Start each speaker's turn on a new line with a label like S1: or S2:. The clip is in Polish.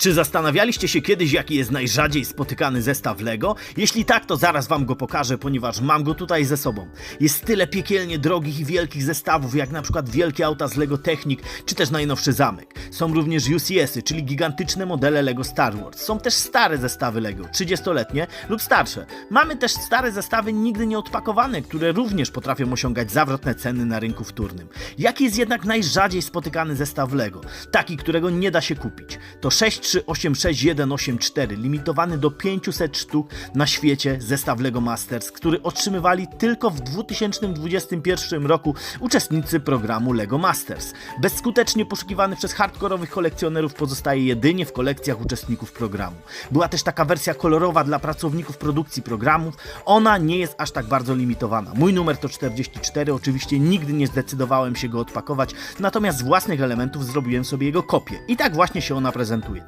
S1: Czy zastanawialiście się kiedyś, jaki jest najrzadziej spotykany zestaw Lego? Jeśli tak, to zaraz wam go pokażę, ponieważ mam go tutaj ze sobą. Jest tyle piekielnie drogich i wielkich zestawów, jak na przykład wielkie auta z Lego Technic, czy też najnowszy zamek. Są również UCS-y, czyli gigantyczne modele Lego Star Wars. Są też stare zestawy Lego, 30-letnie lub starsze. Mamy też stare zestawy nigdy nie odpakowane, które również potrafią osiągać zawrotne ceny na rynku wtórnym. Jaki jest jednak najrzadziej spotykany zestaw Lego? Taki, którego nie da się kupić. To 6386184, limitowany do 500 sztuk na świecie zestaw Lego Masters, który otrzymywali tylko w 2021 roku uczestnicy programu Lego Masters. Bezskutecznie poszukiwany przez hardkorowych kolekcjonerów pozostaje jedynie w kolekcjach uczestników programu. Była też taka wersja kolorowa dla pracowników produkcji programów. Ona nie jest aż tak bardzo limitowana. Mój numer to 44, oczywiście nigdy nie zdecydowałem się go odpakować, natomiast z własnych elementów zrobiłem sobie jego kopię. I tak właśnie się ona prezentuje.